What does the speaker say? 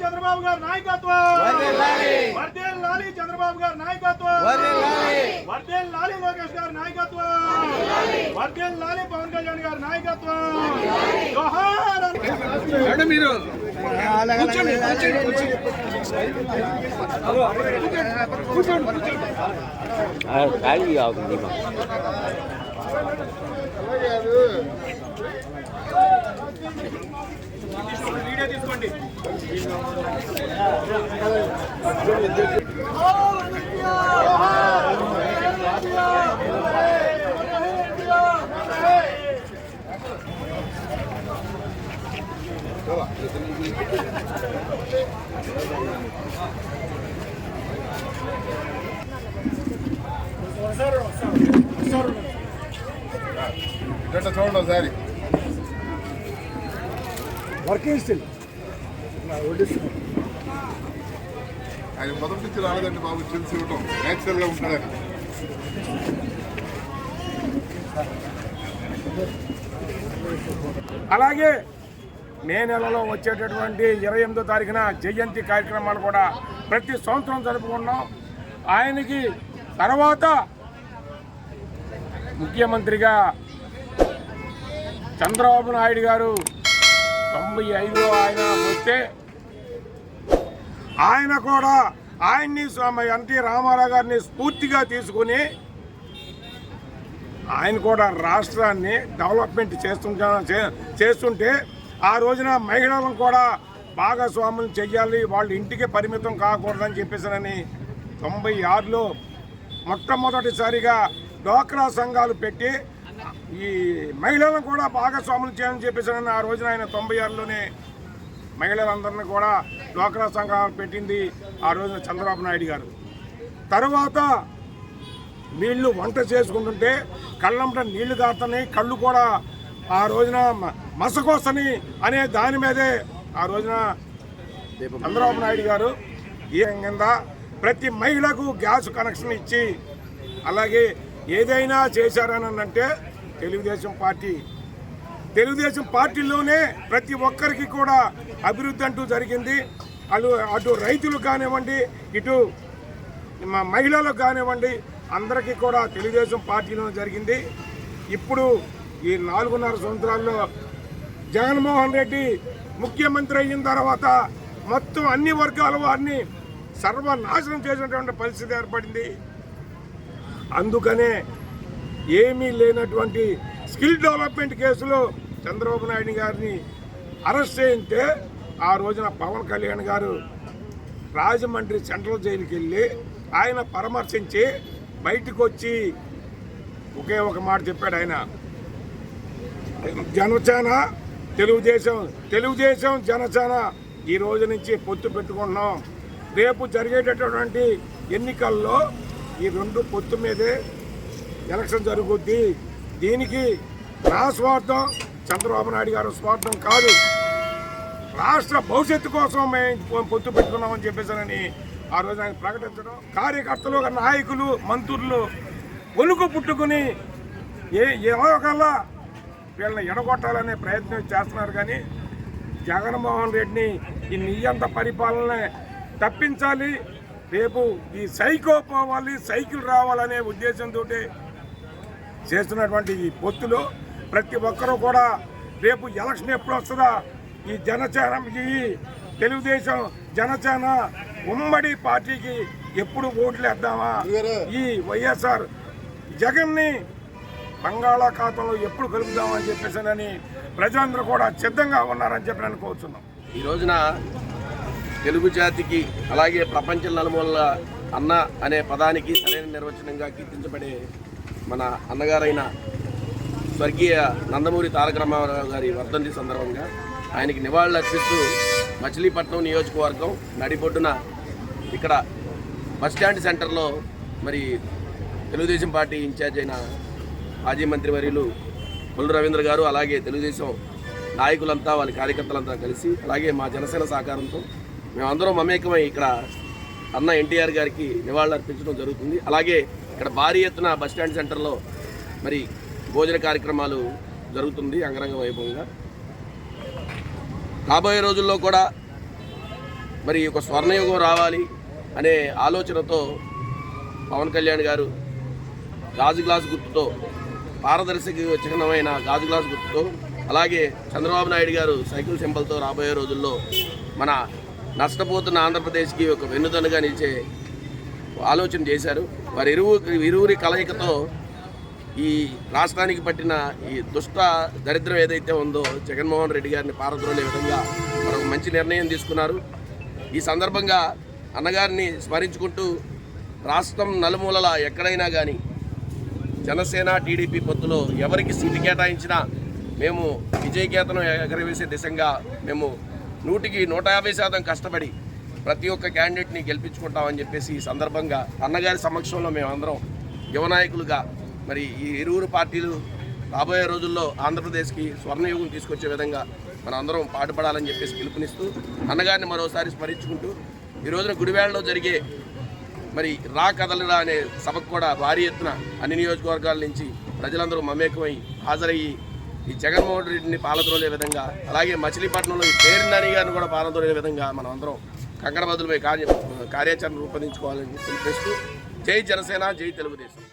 చంద్రబాబు గారి నాయకత్వం వర్ధిల్లాలి చంద్రబాబు గారి నాయకత్వం వర్ధిల్లాలి లోకేష్ గారి నాయకత్వం. వర్ధిల్లాలి పవన్ కళ్యాణ్ గారి నాయకత్వం. ఖాళీ అవుతుంది వీడియో తీసుకోండి ఇట్లా చూడండి ఒకసారి వర్కింగ్ స్టిల్ ఆయన మొదటి నుంచి రాలేదండి బాబు తెలిసి ఇవ్వటం నేచురల్ గా ఉంటాడని అలాగే మే నెలలో వచ్చేటటువంటి ఇరవై ఎనిమిదో తారీఖున జయంతి కార్యక్రమాలు కూడా ప్రతి సంవత్సరం జరుపుకున్నాం ఆయనకి తర్వాత ముఖ్యమంత్రిగా చంద్రబాబు నాయుడు గారు తొంభై ఐదులో ఆయన వస్తే ఆయన కూడా ఆయన్ని స్వామి ఎన్టీ రామారావు గారిని స్ఫూర్తిగా తీసుకుని ఆయన కూడా రాష్ట్రాన్ని డెవలప్మెంట్ చేస్తుంటా చే- చేస్తుంటే ఆ రోజున మహిళలను కూడా భాగస్వాములు చేయాలి వాళ్ళ ఇంటికి పరిమితం కాకూడదని చెప్పేసానని తొంభై ఆరులో మొట్టమొదటిసారిగా డోక్రా సంఘాలు పెట్టి ఈ మహిళలను కూడా భాగస్వాములు చేయాలని చెప్పేసానని ఆ రోజున ఆయన తొంభై ఆరులోనే మహిళలందరినీ కూడా డోక్రా సంఘాలు పెట్టింది ఆ రోజున చంద్రబాబు నాయుడు గారు. తర్వాత వీళ్ళు వంట చేసుకుంటుంటే కళ్ళంట నీళ్ళు కారుతున్నాయి కళ్ళు కూడా ఆ రోజున మసకోసని అనే దాని మీదే ఆ రోజున చంద్రబాబు నాయుడు గారు ఈ కింద ప్రతి మహిళకు గ్యాస్ కనెక్షన్ ఇచ్చి అలాగే ఏదైనా చేశారని అంటే తెలుగుదేశం పార్టీ. తెలుగుదేశం పార్టీలోనే ప్రతి ఒక్కరికి కూడా అభివృద్ధి అంటూ జరిగింది. అటు అటు రైతులు కానివ్వండి ఇటు మహిళలు మహిళలకు కానివ్వండి అందరికీ కూడా తెలుగుదేశం పార్టీలో జరిగింది. ఇప్పుడు ఈ నాలుగున్నర సంవత్సరాల్లో జగన్మోహన్ రెడ్డి ముఖ్యమంత్రి అయిన తర్వాత మొత్తం అన్ని వర్గాల వారిని సర్వనాశనం చేసినటువంటి పరిస్థితి ఏర్పడింది. అందుకనే ఏమీ లేనటువంటి స్కిల్ డెవలప్మెంట్ కేసులో చంద్రబాబు నాయుడు గారిని అరెస్ట్ చేయితే ఆ రోజున పవన్ కళ్యాణ్ గారు రాజమండ్రి సెంట్రల్ జైలుకి వెళ్ళి ఆయన పరామర్శించి బయటకు వచ్చి ఒకే ఒక మాట చెప్పాడు ఆయన. జనసేన తెలుగుదేశం తెలుగుదేశం జనసేన ఈ రోజు నుంచి పొత్తు పెట్టుకుంటున్నాం. రేపు జరిగేటటువంటి ఎన్నికల్లో ఈ రెండు పొత్తు మీదే ఎలక్షన్ జరుగుద్ది. దీనికి నా స్వార్థం చంద్రబాబు నాయుడు గారు స్వార్థం కాదు. రాష్ట్ర భవిష్యత్తు కోసం మేము పొత్తు పెట్టుకున్నామని చెప్పేసానని ఆ రోజు ఆయన ప్రకటించడం. కార్యకర్తలు నాయకులు మంత్రులు ఒలుకు పుట్టుకుని ఏ ఎవరికల్లా వీళ్ళని ఎడగొట్టాలనే ప్రయత్నం చేస్తున్నారు కానీ జగన్మోహన్ రెడ్డిని ఈ నియంత పరిపాలన తప్పించాలి. రేపు ఈ సైకో పోవాలి సైకిల్ రావాలనే ఉద్దేశంతో చేస్తున్నటువంటి ఈ పొత్తులో ప్రతి ఒక్కరూ కూడా రేపు ఎలక్షన్ ఎప్పుడు వస్తుందా? ఈ జనసేన ఈ తెలుగుదేశం జనసేన ఉమ్మడి పార్టీకి ఎప్పుడు ఓట్లు వేద్దామా? ఈ వైఎస్ఆర్ జగన్ని బంగాళాఖాతంలో ఎప్పుడు కలుపుదామని చెప్పేసానని ప్రజలందరూ కూడా సిద్ధంగా ఉన్నారని చెప్పి అనుకోవచ్చున్నాం ఈ రోజున తెలుగు జాతికి అలాగే ప్రపంచ నలుమూలల అన్న అనే పదానికి సరైన నిర్వచనంగా కీర్తించబడే మన అన్నగారైన స్వర్గీయ నందమూరి తారక రామారావు గారి వర్ధంతి సందర్భంగా ఆయనకి నివాళులు అర్పిస్తూ మచిలీపట్నం నియోజకవర్గం నడిబొడ్డున ఇక్కడ బస్టాండ్ సెంటర్లో మరి తెలుగుదేశం పార్టీ ఇన్ఛార్జ్ అయిన మాజీ మంత్రివర్యులు కొల్లు రవీంద్ర గారు అలాగే తెలుగుదేశం నాయకులంతా వాళ్ళ కార్యకర్తలంతా కలిసి అలాగే మా జనసేన సహకారంతో మేమందరం మమేకమై ఇక్కడ అన్న ఎన్టీఆర్ గారికి నివాళులు అర్పించడం జరుగుతుంది. అలాగే ఇక్కడ భారీ ఎత్తున బస్ స్టాండ్ సెంటర్లో మరి భోజన కార్యక్రమాలు జరుగుతుంది అంగరంగ వైభవంగా. రాబోయే రోజుల్లో కూడా మరి ఒక స్వర్ణయుగం రావాలి అనే ఆలోచనతో పవన్ కళ్యాణ్ గారు గాజు గ్లాస్ గుర్తుతో చిహ్నమైన గాజు గ్లాస్ గుర్తుతో అలాగే చంద్రబాబు నాయుడు గారు సైకిల్ సింబల్తో రాబోయే రోజుల్లో మన నష్టపోతున్న ఆంధ్రప్రదేశ్కి ఒక వెన్నుదన్నుగా నిలిచే ఆలోచన చేశారు. వారి ఇరువు ఇరువురి కలయికతో ఈ రాష్ట్రానికి పట్టిన ఈ దుష్ట దరిద్రం ఏదైతే ఉందో జగన్మోహన్ రెడ్డి గారిని పారద్రోలే విధంగా మరొక మంచి నిర్ణయం తీసుకున్నారు. ఈ సందర్భంగా అన్నగారిని స్మరించుకుంటూ రాష్ట్రం నలుమూలల ఎక్కడైనా కానీ జనసేన టీడీపీ పొత్తులో ఎవరికి సీటు కేటాయించినా మేము విజయకేతనం ఎగరవేసే దిశగా మేము నూటికి నూట యాభై శాతం కష్టపడి ప్రతి ఒక్క క్యాండిడేట్ని గెలిపించుకుంటామని చెప్పేసి ఈ సందర్భంగా అన్నగారి సమక్షంలో మేమందరం యువనాయకులుగా మరి ఈ ఇరువురు పార్టీలు రాబోయే రోజుల్లో ఆంధ్రప్రదేశ్కి స్వర్ణయుగం తీసుకొచ్చే విధంగా మనందరం అందరం పాటుపడాలని చెప్పేసి పిలుపునిస్తూ అన్నగారిని మరోసారి స్మరించుకుంటూ ఈ రోజున గుడివేళలో జరిగే మరి రా కదలరా అనే సభకు కూడా భారీ ఎత్తున అన్ని నియోజకవర్గాల నుంచి ప్రజలందరూ మమేకమై హాజరయ్యి ఈ జగన్మోహన్ రెడ్డిని పాలద్రోలే విధంగా అలాగే మచిలీపట్నంలో ఈ పేరునాని గారిని కూడా పాలద్రోలే విధంగా మనం అందరం కంకణ బదులుపై కార్య కార్యాచరణ రూపొందించుకోవాలని తెలిపేస్తూ జై జనసేన జై తెలుగుదేశం.